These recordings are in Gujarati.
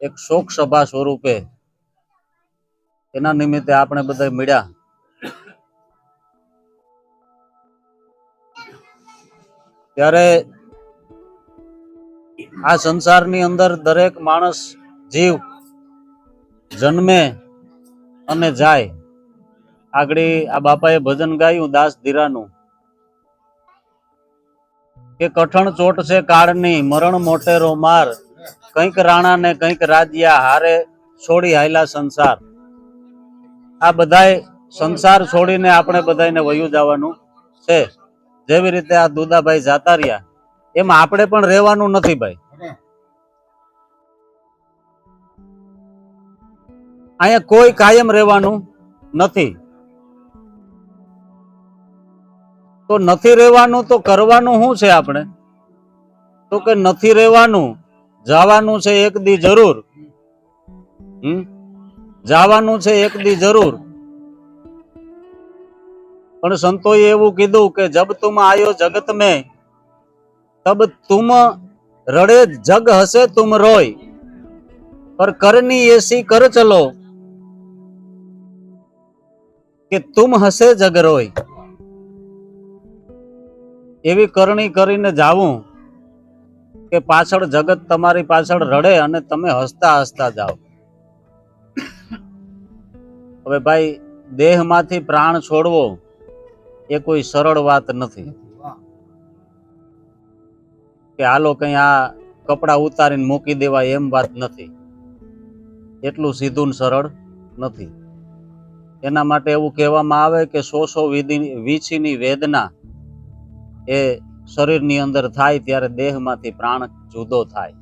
એક શોક સભા સ્વરૂપે એના નિમિત્તે આપણે બધા મળ્યા. ત્યારે આ સંસારની અંદર દરેક માણસ જીવ જન્મે અને જાય. આગળ આ બાપાએ ભજન ગાયું દાસ ધીરાનું કે કઠણ ચોટ છે કાળની, મરણ મોટેરો માર. કંઈક રાણા ને કંઈક રાજ્યા હારે છોડી હાયલા સંસાર. આ બધાય સંસાર છોડીને આપણે બધાને વયું જવાનું છે. જેવી રીતે આ દુદાભાઈ જાતા રહ્યા. એમાં આપણે પણ રહેવાનું નથી ભાઈ. અહીંયા કોઈ કાયમ રહેવાનું નથી. તો નથી રહેવાનું તો કરવાનું શું છે આપણે? તો કે નથી રહેવાનું જવાનું છે એક દી જરૂર. હમ? જવાનું છે એક દી જરૂર. પણ સંતોએ એવું કીધું કે જબ તુમ આયો જગત મેં તબ તુમ રડે જગ હશે તુમ રોય. પર કરની એસી કર ચલો કે તુમ હશે જગ રોય. એવી કરણી કરીને જાવું કે પાછળ જગત તમારી પાછળ રડે અને તમે હસતા હસતા જાઓ. હવે ભાઈ, દેહમાંથી પ્રાણ છોડવો એ કોઈ સરળ વાત નથી. કે હાલો કઈ આ કપડા ઉતારીને મૂકી દેવાય એમ વાત નથી. એટલું સીધું સરળ નથી. એના માટે એવું કહેવામાં આવે કે સો સો વિધિ વીછીની વેદના એ શરીરની અંદર થાય ત્યારે દેહમાંથી પ્રાણ જુદો થાય.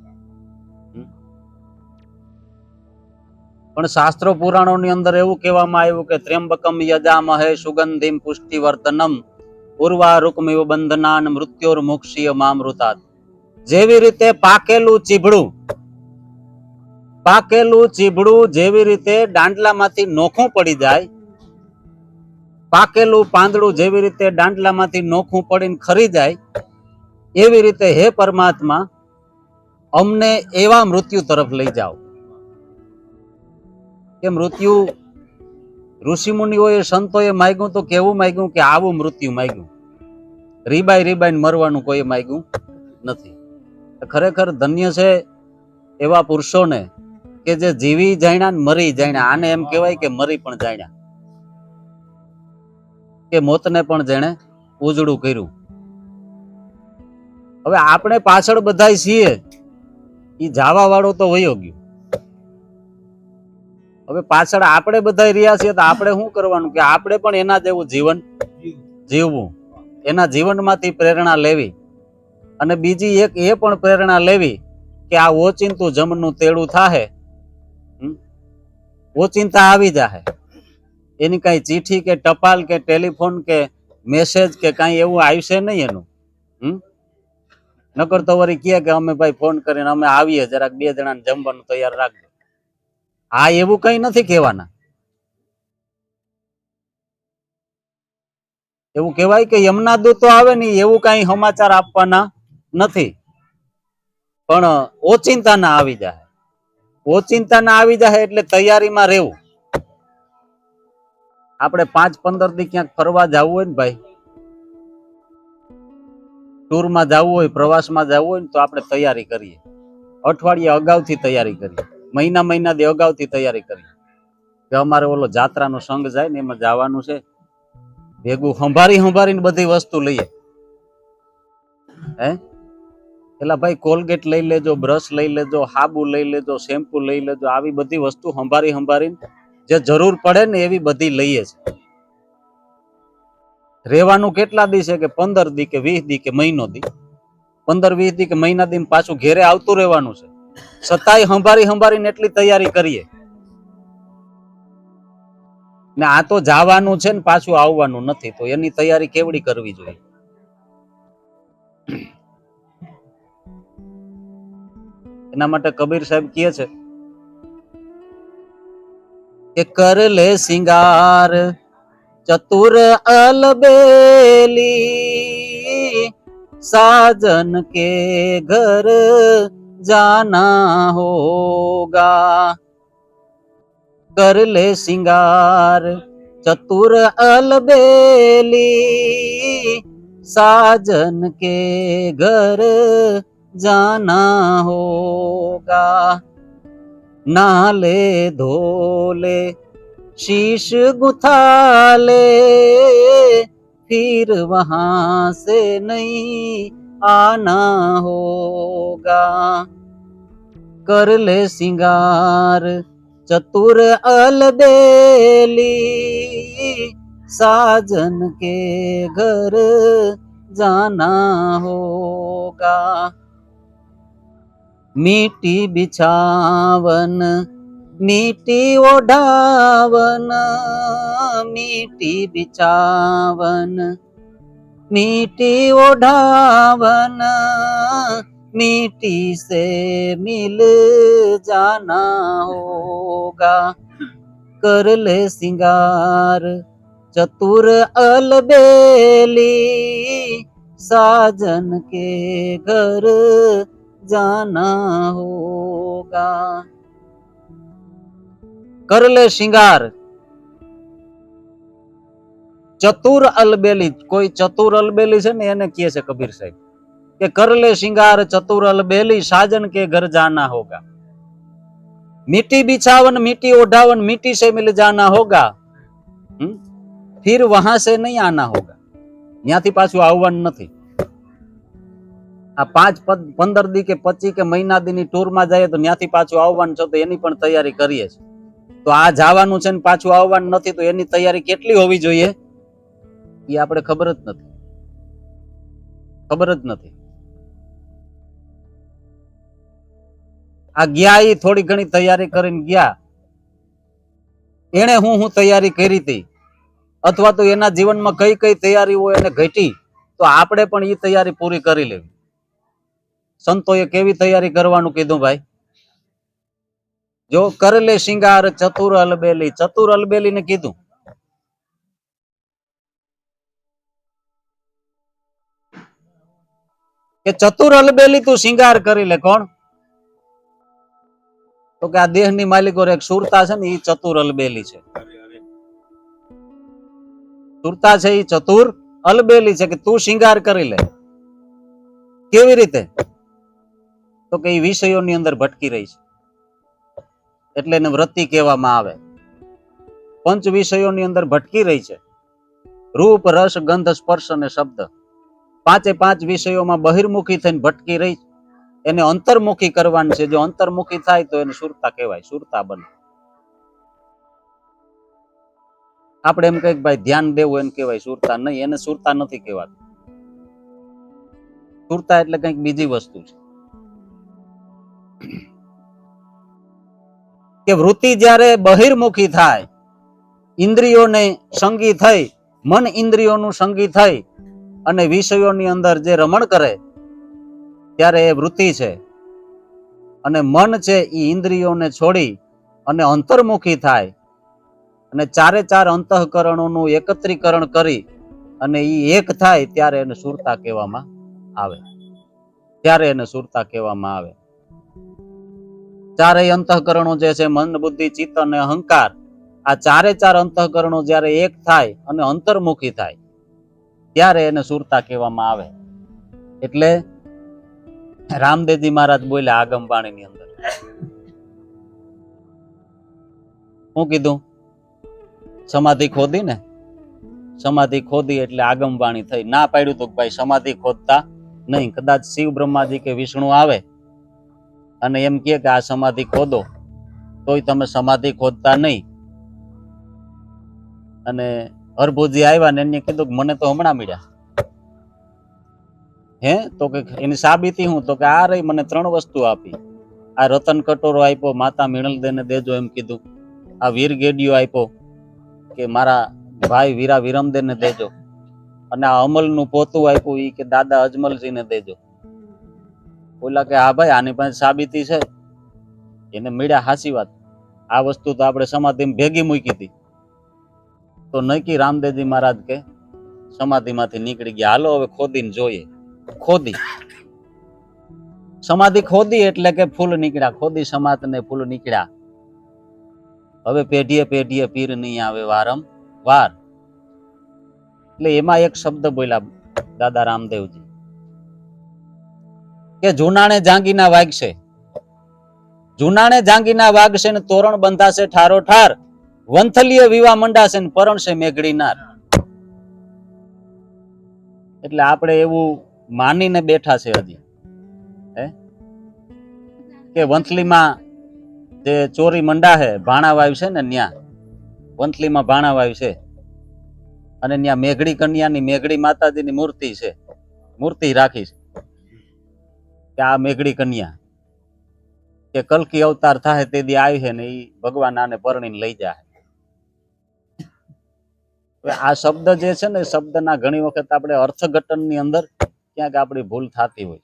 પણ શાસ્ત્રો પુરાણોની અંદર એવું કહેવામાં આવ્યું કે ત્ર્યંબકમ યજામહે સુગંધિમ પુષ્ટિવર્તનમ ઉર્વારુકમિવ બંધનાન મૃત્યોર મોક્ષીય મામૃતાત જેવી રીતે પાકેલું ચીભડું પાકેલું ચીભડું જેવી રીતે દાંડલામાંથી નોખું પડી જાય પાકેલું પાંદડું જેવી રીતે દાંડલામાંથી નોખું પડીને ખરી જાય, એવી રીતે હે પરમાત્મા, અમને એવા મૃત્યુ તરફ લઈ જાઓ. કે મૃત્યુ, ઋષિમુનિઓએ, સંતોએ માગ્યું તો કેવું માગ્યું કે આવું મૃત્યુ માગ્યું? રીબાઈ રીબાઈને મરવાનું કોઈ માગ્યું નથી. ખરેખર ધન્ય છે એવા પુરુષોને કે જે જીવી જાણ્યા મરી જાણ્યા. આને એમ કહેવાય કે મરી પણ જાણ્યા. કે મોતને પણ જેણે ઉજળું કર્યું. હવે આપણે પાછળ બધા છીએ. એ જાવા વાળો તો વયો ગયો. હવે પાછળ આપણે બધા રહ્યા છીએ તો આપણે શું કરવાનું? કે આપણે પણ એના જેવું જીવન જીવવું. એના જીવનમાંથી પ્રેરણા લેવી. અને બીજી એક એ પણ પ્રેરણા લેવી કે આ ઓચિંતું જમનું તેડું થાહે. ઓચિંતા આવી જાહે. એની કઈ ચીઠી કે ટપાલ કે ટેલિફોન કે મેસેજ કે કઈ એવું આવશે નહીં એનું? હમ? નકર તો વળી કહે કે અમે ભાઈ ફોન કરીને અમે આવીએ, જરાક બે જણાને જમવાનું તૈયાર રાખજો. આ એવું કઈ નથી કહેવાના. એવું કહેવાય કે યમના દૂતો આવે ને એવું કઈ સમાચાર આપવાના નથી. પણ ઓચિંતા ના આવી જાય ઓચિંતા ના આવી જાય એટલે તૈયારીમાં રહેવું. આપણે પાંચ પંદર દી ક્યાંક ફરવા જવું હોય ને ભાઈ? ટૂરમાં જવું હોય, પ્રવાસમાં જવું હોય ને તો આપણે તૈયારી કરીએ. અઠવાડિયે અગાઉથી તૈયારી કરીએ. મહિના મહિના દી અગાઉથી તૈયારી કરીએ. કે અમારે ઓલો જાત્રાનો સંઘ જાય ને એમાં જવાનું છે. ભેગું સંભારી હંભારીને બધી વસ્તુ લઈએ. હે? પેલા ભાઈ કોલગેટ લઈ લેજો, બ્રશ લઈ લેજો, હાબુ લઈ લેજો, શેમ્પુ લઈ લેજો, આવી બધી વસ્તુ સંભારી સંભારીને જે જરૂર પડે ને એવી બધી લઈએ છે રહેવાનું કેટલા દી છે કે પંદર દી કે વીસ દી કે મહિનો દી? પંદર, વીસ દી કે મહિના દી પાછું ઘેરે આવતું રહેવાનું છે. છતાંય હંભારી સંભારીને એટલી તૈયારી કરીએ. ને આ તો જવાનું છે ને પાછું આવવાનું નથી, તો એની તૈયારી કેવડી કરવી જોઈએ? એના માટે કબીર સાહેબ કહે છે કે કર લે સિંગાર ચતુર અલબેલી સાજન કે ઘર जाना होगा कर ले सिंगार चतुर अलबेली साजन के घर जाना होगा नाले धोले शीश गुथा ले फिर वहां से नहीं आना होगा कर ले सिंगार चतुर अलबेली साजन के घर जाना होगा मीठी बिछावन मीठी ओढ़ावन मीठी बिछावन मीठी ओढ़ावन मिट्टी से मिल जाना होगा कर ले सिंगार चतुर अलबेली साजन के घर जाना होगा। कर ले श्रृंगार। चतुर अलबेली, कोई चतुर अलबेली से नहीं किए से कबीर साहब के कर ले श्रृंगार चतुर अलबेली, साजन के घर जाना होगा। मिट्टी बिछावन, मिट्टी ओढ़ावन, मिट्टी से मिल जाना होगा। हुँ? फिर वहाँ से नहीं आना होगा। यहाँ थी पास आवन नहीं આ પાંચ પદ- પંદર દી કે પચી કે મહિના દીની ટૂરમાં જઈએ તો ત્યાંથી પાછું આવવાનું છે તો એની પણ તૈયારી કરીએ છીએ. તો આ જવાનું છે ને પાછું આવવાનું નથી તો એની તૈયારી કેટલી હોવી જોઈએ? એ આપણે ખબર જ નથી. ખબર જ નથી. આ ગયા એ થોડી ઘણી તૈયારી કરીને ગયા. એને હું હું તૈયારી કરી હતી? અથવા તો એના જીવનમાં કઈ કઈ તૈયારીઓ એને ઘટી? તો આપણે પણ એ તૈયારી પૂરી કરી લેવી. સંતોએ કેવી તૈયારી કરવાનું કીધું ભાઈ? જો કરલે શિંગાર, ચતુર અલબેલી ચતુર અલબેલી ને કીધું. કે ચતુર અલબેલી તું શિંગાર કરી લે, કોણ? તો કે આ દેહની માલિકો એક સુરતા છે ને એ ચતુર અલબેલી છે. સુરતા છે એ ચતુર અલબેલી છે કે તું શિંગાર કરી લે. કેવી રીતે? તો કે એ વિષયોની અંદર ભટકી રહી છે. એટલે એને વ્રતિ કહેવામાં આવે. પંચ વિષયોની અંદર ભટકી રહી છે. રૂપ, રસ, ગંધ, સ્પર્શ અને શબ્દ. પાંચે પાંચ વિષયોમાં બહિર્મુખી થઈને ભટકી રહી એને અંતર્મુખી કરવાની છે. જો અંતર્મુખી થાય તો એને સુરતા કહેવાય. સુરતા બને. આપણે એમ કહીએ ભાઈ ધ્યાન દેવું એને કહેવાય. સુરતા નહીં. એને સુરતા નથી કહેવાતું. સુરતા એટલે કંઈક બીજી વસ્તુ છે. કે વૃત્તિ જ્યારે બહિર્મુખી થાય, ઇન્દ્રિયોને સંગી થઈ, મન ઇન્દ્રિયોનું સંગી થઈ અને વિષયોની અંદર જે રમણ કરે, ત્યારે એ વૃત્તિ છે. અને મન છે એ ઇન્દ્રિયોને છોડી અને અંતર્મુખી થાય. અને ચારે ચાર અંતઃકરણોનું એકત્રીકરણ કરી અને એ એક થાય ત્યારે એને સુરતા કહેવામાં આવે. ત્યારે એને સુરતા કહેવામાં આવે. ચારેય અંતઃકરણો જે છે મન બુદ્ધિ, ચિત્ત અને અહંકાર, આ ચારે ચાર અંતઃકરણો જ્યારે એક થાય અને અંતર્મુખી થાય, ત્યારે એને સુરતા કહેવામાં આવે. એટલે રામદેવજી મહારાજ બોલ્યા આગમવાણીની અંદર. શું કીધું, સમાધિ ખોદી ને? સમાધિ ખોદી એટલે આગમવાણી થઈ. ના પાડ્યું તો ભાઈ, સમાધિ ખોદતા નહીં. કદાચ શિવ બ્રહ્માજી કે વિષ્ણુ આવે અને એમ કે આ સમાધિ ખોદો, તોય તમે સમાધિ ખોદતા નહીં. અને હરભુજી આવ્યા ને એને કીધું મને તો હમણાં મળ્યા. હે? તો કે એની સાબિતી હું તો કે આ રહી મને ત્રણ વસ્તુ આપી. આ રતન કટોરો આપ્યો, માતા મિણલ દેને દેજો એમ કીધું. આ વીર ગેડિયો આપ્યો કે મારા ભાઈ વીરા વિરમદેને દેજો. અને આ અમલનું પોતું આપ્યું એ કે દાદા અજમલજીને દેજો. બોલા કે, હા ભાઈ, આની પાસે સાબિતી છે. એને મળ્યા હાસી વાત. આ વસ્તુ તો આપણે સમાધિ ભેગી મૂકી હતી. તો નક્કી રામદેવજી મહારાજ કે, સમાધિમાંથી નીકળી ગયા. હાલો, હવે ખોદીને જોઈએ. ખોદી. સમાધિ ખોદી એટલે કે ફૂલ નીકળ્યા. ખોદી સમાત ને ફૂલ નીકળ્યા. હવે પેઢીએ પેઢીએ પીર નહીં આવે વારંવાર. એટલે એમાં એક શબ્દ બોલ્યા દાદા રામદેવજી. કે જુનાણે જાંગીના વાગશે. જૂનાણે જાંગીના વાગશે ને તોરણ બંધાશે, ઠારો ઠાર. વંથલીય વિવા મંડાશે ને પરણશે મેઘડીનાર એટલે આપણે એવું માનીને બેઠા છે હજી. હે? કે વંથલીમાં જે ચોરી મંડા હે ભાણા વાયુ છે ને ન્યા. વંથલીમાં ભાણા વાયુ છે. અને ન્યા મેઘડી કન્યાની મેઘડી માતાજીની મૂર્તિ છે. મૂર્તિ રાખી છે. કે આ મેઘડી કન્યા. કે કલકી અવતાર થાય તે દી આવી છે ને એ ભગવાન આને પરણીને લઈ જાય આ શબ્દ જે છે ને શબ્દના ઘણી વખત આપણે અર્થઘટનની અંદર ક્યાંક આપણી ભૂલ થતી હોય.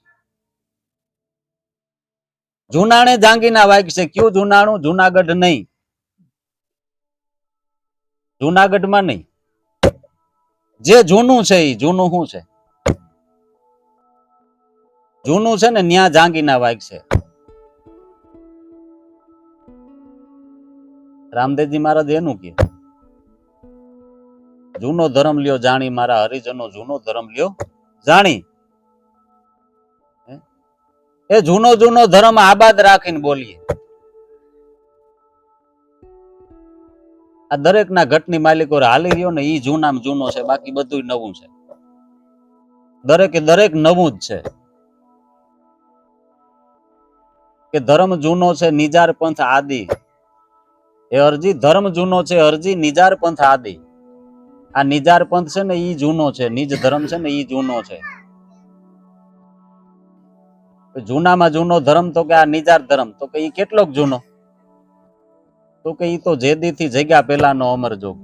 જુનાણે જાંગીના વાક્ય છે. કયું જુનાણું? જુનાગઢ નહીં. જુનાગઢમાં નહીં. જે જૂનું છે એ જૂનું શું છે? જૂનું છે ને, ન્યા જાંગીના વાઘ છે. રામદેવજી મહારાજ એનું કે, જૂનો ધર્મ લ્યો જાણી, મારા હરિજનો જૂનો ધર્મ લ્યો જાણી. એ જૂનો જૂનો ધર્મ આબાદ રાખીને બોલીએ. આ દરેક ના ઘટની માલિકો હાલી રહ્યો ને એ જૂનામાં જૂનો છે, બાકી બધું નવું છે. દરેકે દરેક નવું જ છે. કે ધર્મ જૂનો છે, નિજાર પંથ આદિ. એ અરજી, ધર્મ જૂનો છે, અરજી, નિજાર પંથ આદિ. આ નિજાર પંથ છે ને, ઈ જૂનો છે, નિજ ધર્મ છે ને, ઈ જૂનો છે. જૂનામાં જૂનો ધર્મ તો કે આ નિજાર ધર્મ, તો કે ઈ કેટલોક જૂનો? તો કે ઈ તો જેદી થી જગ્યા પહેલાનો અમર જોગ.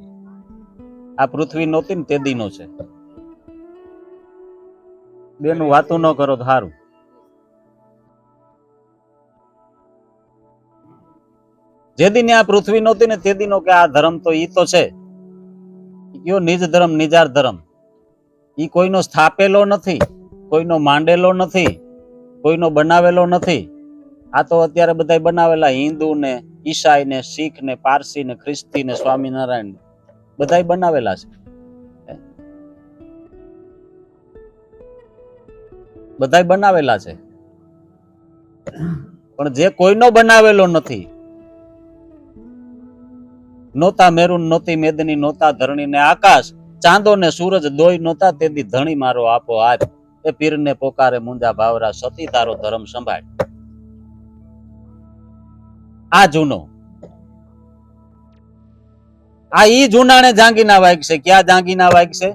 આ પૃથ્વી નહોતી ને તેદીનો છે. બેનું વાતું ન કરો તો સારું જેદી દિને આ પૃથ્વી નહોતી ને તે દિનો કે આ ધર્મ તો ઈ તો છે. યો નિજ ધર્મ, નિજાર ધર્મ. ઈ કોઈનો સ્થાપેલો નથી, કોઈનો માંડેલો નથી, કોઈનો બનાવેલો નથી. આ તો અત્યારે બધા બનાવેલા હિન્દુ ને ઈસાઈ ને શીખ ને પારસી ને ખ્રિસ્તી ને સ્વામિનારાયણ બધા બનાવેલા છે. બધા બનાવેલા છે. પણ જે કોઈનો બનાવેલો નથી નોતા મેરુન નોતી મેદની નોતા ધરણી ને આકાશ ચાંદો ને સૂરજ, દોય નોતા તેથી ધણી મારો આપો આપ એ પીરને પોકારે મુંજા ભાવરા, સતી તારો ધર્મ સંભાળ. આ જૂનો. આ ઈ જૂનાને જાંગીના વાગ છે ક્યાં જાંગીના વાગ છે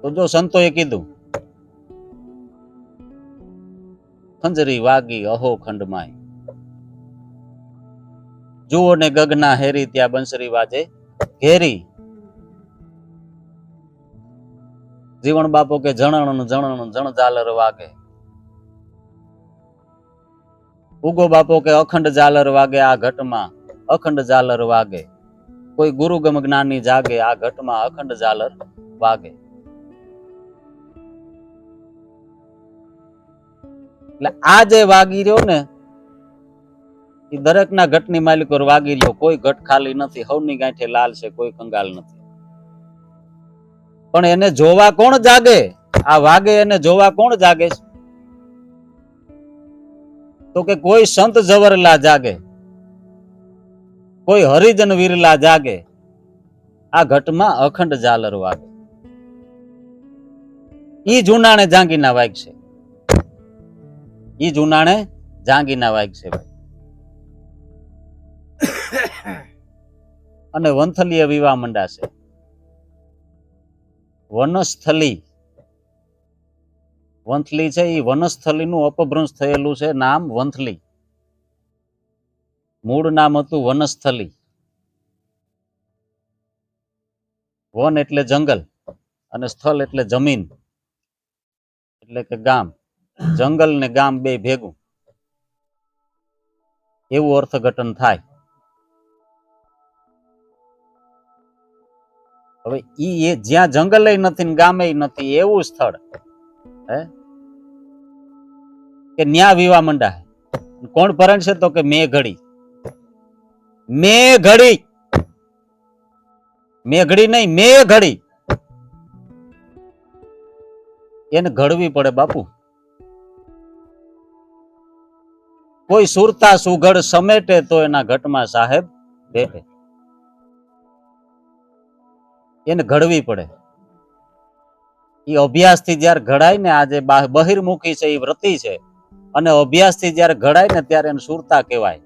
તો જો સંતોએ કીધું, ખંજરી વાગી અહો ખંડમાય. જુઓ ને ગગના હેરી ત્યાં બંસરી વાજે. ઘેરી. જીવન બાપો કે જણણ જણણ જણ ઝાલર વાગે. ઉગો બાપો કે અખંડ ઝાલર વાગે આ ઘટમાં, અખંડ ઝાલર વાગે. કોઈ ગુરુગમ જ્ઞાની જાગે, આ ઘટમાં અખંડ ઝાલર વાગે. એટલે આ જે વાગી રહ્યો ને એ દરેક ના ઘટની માલિકો વાગી રહ્યો કોઈ ઘટ ખાલી નથી, હવની ગાંઠે લાલ છે, કોઈ કંગાલ નથી. પણ એને જોવા કોણ જાગે? આ વાગે એને જોવા કોણ જાગે તો કે કોઈ સંત જવરલા જાગે, કોઈ હરિજન વીરલા જાગે, આ ઘટમાં અખંડ ઝાલર વાગે. ઈ જુનાણે જાંગીના વાગ છે. ઈ જુનાણે જાંગીના વાગ છે ભાઈ. અને વંથલીય વિવાહ મંડાશે. વનસ્થલી. વંથલી છે એ વનસ્થલીનું અપભ્રંશ થયેલું છે, નામ વંથલી મૂળ નામ હતું વનસ્થલી. વન એટલે જંગલ અને સ્થળ એટલે જમીન. એટલે કે ગામ. જંગલ ને ગામ બે ભેગું. એવું અર્થઘટન થાય. હવે ઈ એ જ્યાં જંગલે નથી ને ગામે નથી એવું સ્થળ. હે? કે ન્યા વિવા મંડા કોણ પરણશે તો કે મે ઘડી. મે ઘડી. મે ઘડી નહીં, મેં ઘડી. એને ઘડવી પડે બાપુ. કોઈ સુરતા સુઘડ સમેટે તો એના ઘટમાં સાહેબ બેઠે. એને ઘડવી પડે. એ અભ્યાસથી જ્યારે ઘડાય ને આજે બહિર્મુખી છે એ વ્રતિ છે, અને અભ્યાસથી જ્યારે ઘડાય ને ત્યારે એને સુરતા કહેવાય.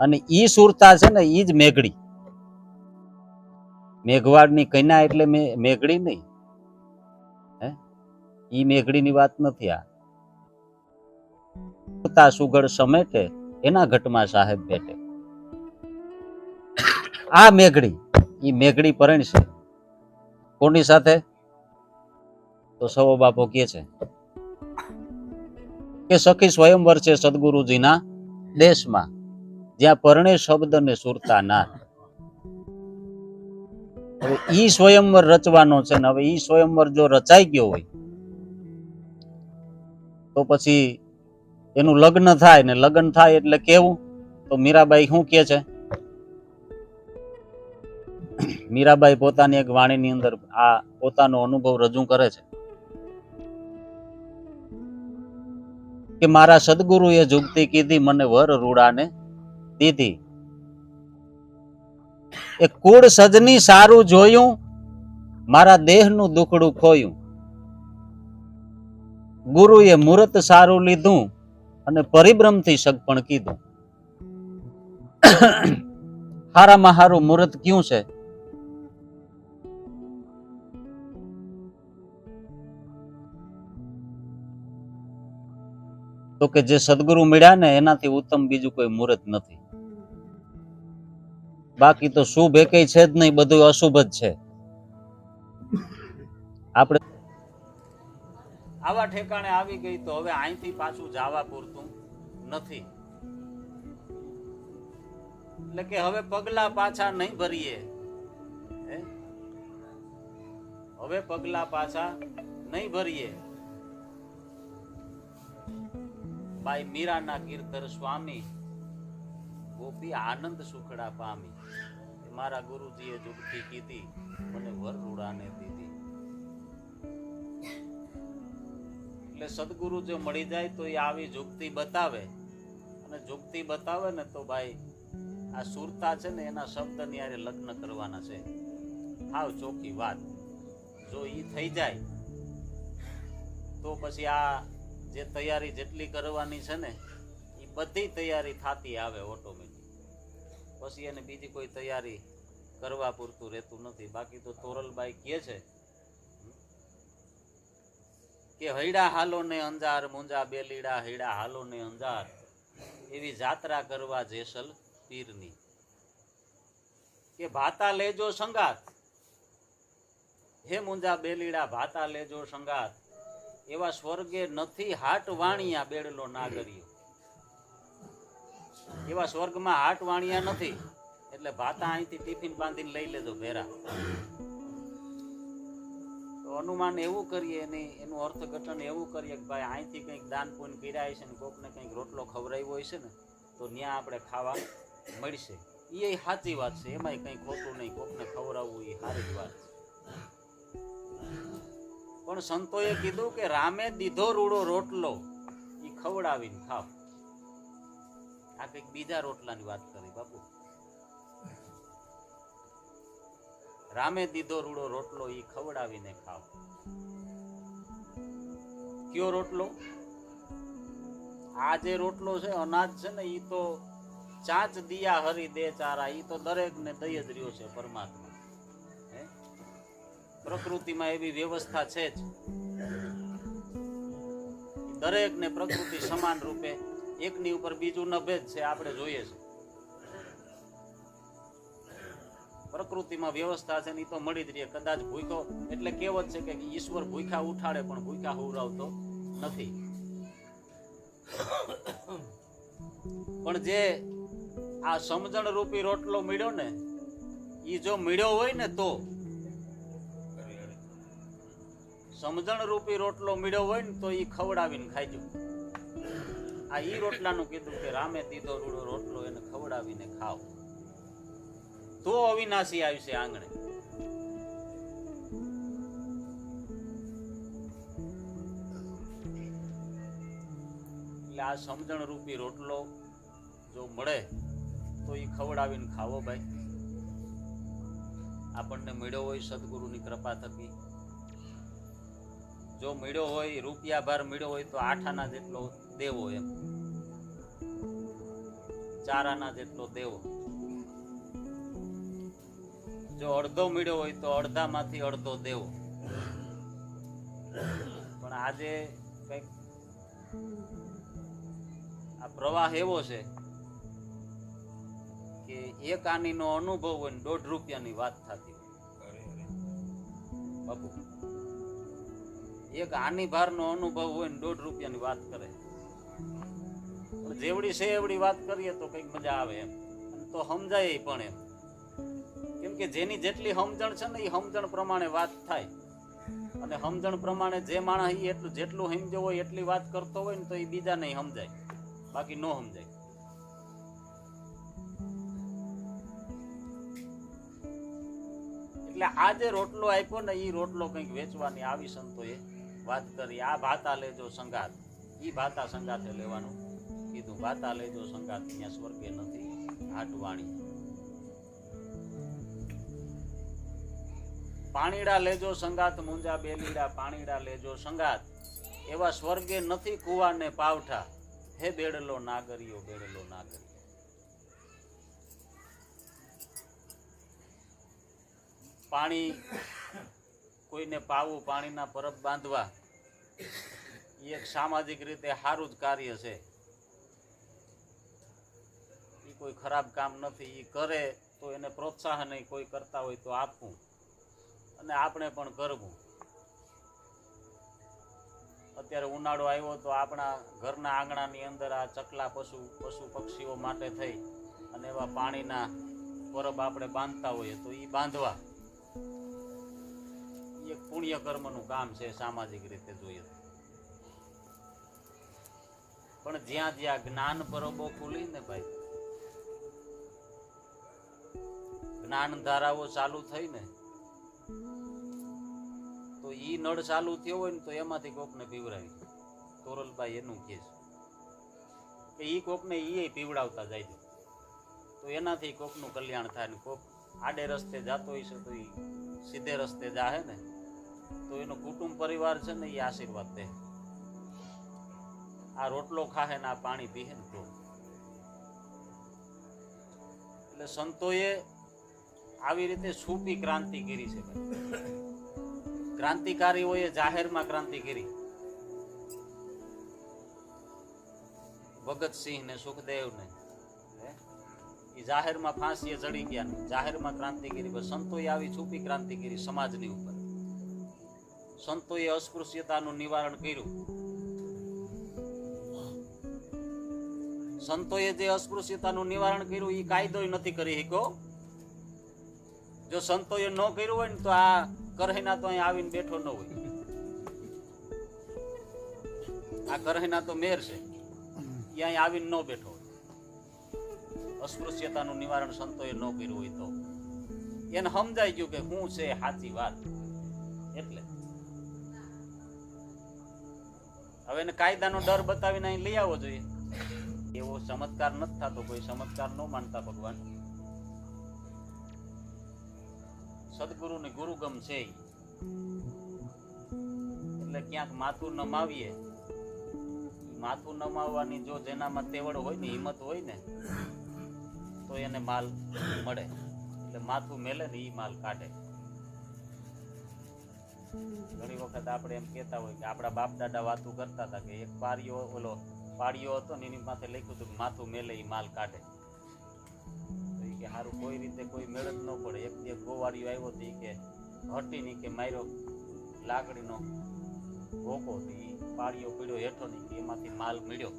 અને ઈ સુરતા છે ને ઈ જ મેઘડી. મેઘવાડની કન્યા એટલે મેઘડી નહીં. હે? ઈ મેઘડીની વાત નથી આ. સુરતા સુગડ સમેટે, એના ઘટમાં સાહેબ બેઠે. આ મેઘડી, ઈ મેઘડી પરણશે. કોની સાથે? તો સવો બાપો કે છે કે સખી સ્વયંવર છે સદગુરુજીના દેશમાં, જ્યાં પરણે શબ્દ ને સુરતા ના. હવે ઈ સ્વયંવર રચવાનો છે ને હવે ઈ સ્વયંવર જો રચાઈ ગયો હોય, તો પછી એનું લગ્ન થાય ને લગ્ન થાય એટલે કેવું? તો મીરાબાઈ શું કે છે? મીરાબાઈ પોતાની એક વાણીની અંદર આ પોતાનો અનુભવ રજૂ કરે છે કે મારા સદગુરુએ જુગતી કીધી, મને વર રૂડાને દીધી. એ કુળ સજની સારું જોયું, મારા દેહનું દુખડું ખોયું. ગુરુએ મુહૂર્ત સારું લીધું અને પરિભ્રમથી સગપણ કીધું. હારામાં હારું મુહૂર્ત ક્યું છે? તો કે જે સદગુરુ મળ્યા ને એનાથી ઉત્તમ બીજું કોઈ મુહૂર્ત નથી. બાકી તો શુભ એકેય છે જ નહીં, બધું અશુભ જ છે. આપણે આવા ઠેકાણે આવી ગઈ તો હવે અહીંથી પાછું જવા પૂરતું નથી. એટલે કે હવે પગલા પાછા નહીં ભરીએ. હવે પગલા પાછા નહીં ભરીએ. બાઈ મીરાના કીર્તર સ્વામી, ગોપી આનંદ સુખડા પામી. મારા ગુરુજીએ જુગતી કીધી, મને વર રૂડાને દીધી. એટલે સદગુરુ જો મળી જાય તો એ આવી જુગતી બતાવે. અને જુગતી બતાવે ને તો ભાઈ આ સુરતા છે ને એના શબ્દની હારે લગ્ન કરવાના છે. હાવ ચોખ્ખી વાત. જો એ થઈ જાય, તો પછી આ જે તૈયારી જેટલી કરવાની છે ને એ બધી તૈયારી થતી આવે ઓટોમેટિક પછી એને બીજી કોઈ તૈયારી કરવા પૂરતું રહેતું નથી. બાકી તો તોરલબાઈ કહે છે, કે હૈડા હાલો ને અંજાર, મુંજા બેલીડા, હૈડા હાલો ને અંજાર. એવી જાત્રા કરવા જેસલ પીરની. કે ભાતા લેજો સંગાત. હે મુંજા બેલીડા, ભાતા લેજો સંગાત. એવા સ્વર્ગે નથી હાટ વાણિયા બેડલો નાગરિયો. એવા સ્વર્ગમાં હાટ વાણિયા નથી. એટલે ભાતા અહીંથી ટિફિન બાંધીને લઈ લેજો ભેરા. તો અનુમાન એવું કરીએ એની એનું અર્થઘટન એવું કરીએ કે ભાઈ અહીંથી કંઈક દાન પૂન કર્યા છે ને કોકને કંઈક રોટલો ખવડાવ્યો હોય છે ને, તો ત્યાં આપણે ખાવા મળશે. એ સાચી વાત છે, એમાંય કંઈ ખોટું નહીં, કોકને ખવડાવવું એ સારી વાત છે. પણ સંતોએ કીધું કે રામે દીધો રૂડો રોટલો. ઈ ખવડાવીને ખાવ. આ કંઈક બીજા રોટલાની વાત કરી, બાપુ. રામે દીધો રૂડો રોટલો, ઈ ખવડાવીને ખાવ. કયો રોટલો? આ જે રોટલો છે, અનાજ છે ને એ તો ચાંચ દિયા હરી દે ચારા એ તો દરેક ને દઈ જ રહ્યો છે પરમાત્મા. પ્રકૃતિમાં એવી વ્યવસ્થા છે જ. દરેકને પ્રકૃતિ સમાન રૂપે, એકની ઉપર બીજું જ છે, આપણે જોઈએ છે. પ્રકૃતિમાં વ્યવસ્થા છે ને તો મળી જ રહે, કદાચ ભૂખો એટલે કહેવત છે કે ઈશ્વર ભૂખ્યા ઉઠાડે, પણ ભૂખા હોવરાવતો નથી. પણ જે આ સમજણ રૂપી રોટલો મળ્યો ને એ જો મળ્યો હોય ને તો સમજણ રૂપી રોટલો મળ્યો હોય ને તો એ ખવડાવીને ખાઈજો. આ ઈ રોટલાનું કીધું કે રામે દીધો રૂડો રોટલો એને ખવડાવીને ખાવ તો અવિનાશી આવશે આંગણે. એટલે આ સમજણ રૂપી રોટલો જો મળે તો એ ખવડાવીને ખાવો ભાઈ. આપણને મળ્યો હોય, સદગુરુની કૃપા થકી. જો મળ્યો હોય રૂપિયા ભાર મળ્યો હોય તો આઠ આના જેટલો દેવો એમ. ચાર આના જેટલો દેવો. જો અડધો મળ્યો હોય તો અડધામાંથી અડધો દેવો. પણ આજે કંઈક આ પ્રવાહ એવો છે કે એક આનીનો અનુભવ હોય ને દોઢ રૂપિયાની વાત થતી હોય. બાપુ. એક આની ભારનો અનુભવ હોય ને દોઢ રૂપિયાની વાત કરે. જેવડી છે એવડી વાત કરીએ તો કંઈક મજા આવે એમ. તો સમજાય પણ એમ. કેમ કે જેની જેટલી સમજણ છે ને એ સમજણ પ્રમાણે વાત થાય. અને સમજણ પ્રમાણે જે માણસ એ એટલું જેટલું સમજ્યો હોય એટલી વાત કરતો હોય ને તો એ બીજા નહીં સમજાય. બાકી ન સમજાય. એટલે આ જે રોટલો આપ્યો ને એ રોટલો કંઈક વેચવાની આવી સંતોએ. વાત કરી, આ ભાતા લેજો સંગાત ઈ ભાતા સંગાતે લેવાનું. કીધું, ભાતા લેજો સંગાત ત્યાં સ્વર્ગે નથી, હાટવાણી. પાણીડા લેજો સંગાત મુંજા બેલીડા, પાણીડા લેજો સંગાત એવા સ્વર્ગે નથી કુવાને પાવઠા. હે બેડલો નાગરિયો બેડલો નાગરિયો પાણી કોઈને પાવું પાણીના પરબ બાંધવા એ એક સામાજિક રીતે સારું જ કાર્ય છે. એ કોઈ ખરાબ કામ નથી એ કરે તો એને પ્રોત્સાહન કોઈ કરતા હોય તો આપવું અને આપણે પણ કરવું. અત્યારે ઉનાળો આવ્યો તો આપણા ઘરના આંગણાની અંદર આ ચકલા પશુ પશુ પક્ષીઓ માટે થઈ અને એવા પાણીના પરબ આપણે બાંધતા હોઈએ તો એ બાંધવા. એક પુણ્ય કર્મનું કામ છે સામાજિક રીતે જોઈએ પણ જ્યાં જ્યાં જ્ઞાન પરબો ખુલી ને ભાઈ, જ્ઞાન ધારાઓ ચાલુ થઈ ને, તો ઈ નળ ચાલુ થયો હોય ને તો એમાંથી કોકને પીવડાવી. તોરલભાઈ એનું કહે છે કે ઈ કોકને ઈ પીવડાવતા જાય છે. તો એનાથી કોકનું કલ્યાણ થાય ને કોક આડે રસ્તે જાતો હોય છે તો ઈ સીધે રસ્તે જાહે ને તો એનો કુટુંબ પરિવાર છે ને એ આશીર્વાદ દે. આ રોટલો ખાહે ને આ પાણી પીહે ને તો એટલે સંતોએ આવી રીતે છૂપી ક્રાંતિ કરી છે ક્રાંતિકારીઓએ જાહેરમાં ક્રાંતિ કરી. ભગતસિંહ ને સુખદેવ ને એ જાહેરમાં ફાંસીએ ચડી ગયા જાહેરમાં ક્રાંતિગીરી બસ સંતોએ આવી છુપી ક્રાંતિગીરી સમાજની ઉપર. સંતોએ અસ્પૃશ્યતાનું નિવારણ કર્યું. સંતોએ જે અસ્પૃશ્યતાનું નિવારણ કર્યું એ કાયદો નથી કરી શક્યો. જો સંતોએ ન કર્યું હોય ને, તો આ કરહીના તો અહીં આવીને બેઠો ન હોય. આ કરહીના તો મેર છે. એ અહીં આવીને ન બેઠો અસ્પૃશ્યતાનું નિવારણ સંતોએ ન કર્યું હોય તો. એને સમજાઈ ગયું કે હું છે સાચી વાત. એટલે હવે એને કાયદાનો ડર બતાવીને અહીં લઈ આવવો જોઈએ. એવો ચમત્કાર નથી થતો, કોઈ ચમત્કાર ન માનતા ભગવાન. સદગુરુ ને ગુરુગમ છે એટલે ક્યાંક માથું નમાવીએ. માવીએ માથું નમાવવાની જો જેનામાં તેવડ હોય ને, હિંમત હોય ને, તો એને માલ મળે. એટલે માથું મેલે ને એ માલ કાઢે. ઘણી વખત આપણે એમ કહેતા હોય કે આપણા બાપ દાદા વાતું કરતા હતા કે એક પારિયો ઓલો પાડિયો હતો ને એની માથે લખ્યું હતું માથું મેલે એ માલ કાઢે. કે સારું કોઈ રીતે કોઈ મેળ જ ન પડે. એક દિવસ ગોવાળીઓ આવ્યો તો કે હટીની કે માર્યો લાકડીનો ભોકો તો ઈ પાડિયો હેઠો ની કે એમાંથી માલ મળ્યો.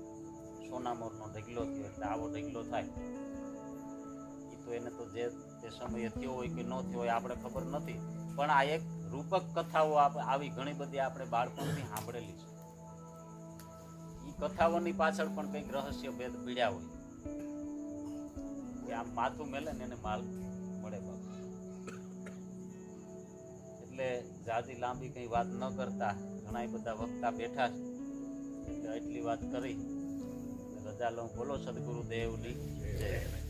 સોનામોરનો ઢગલો થયો એટલે આવો ઢગલો થાય. એ તો એને તો જે તે સમયે થયો હોય કે ન થયો હોય આપણે ખબર નથી. પણ આ એક રૂપક કથાઓ આવી ઘણી બધી આપણે બાળપણથી સાંભળેલી છે. એ કથાઓની પાછળ પણ કંઈક રહસ્ય ભેદ પીડ્યા હોય. કે આમ માથું મેલે ને એને માલ મળે બાપુ. એટલે જાજી લાંબી કઈ વાત ન કરતા ઘણા બધા વક્તા બેઠા છે. એટલે એટલી વાત કરી. રજા લઉં બોલો સદગુરુ દેવની જય.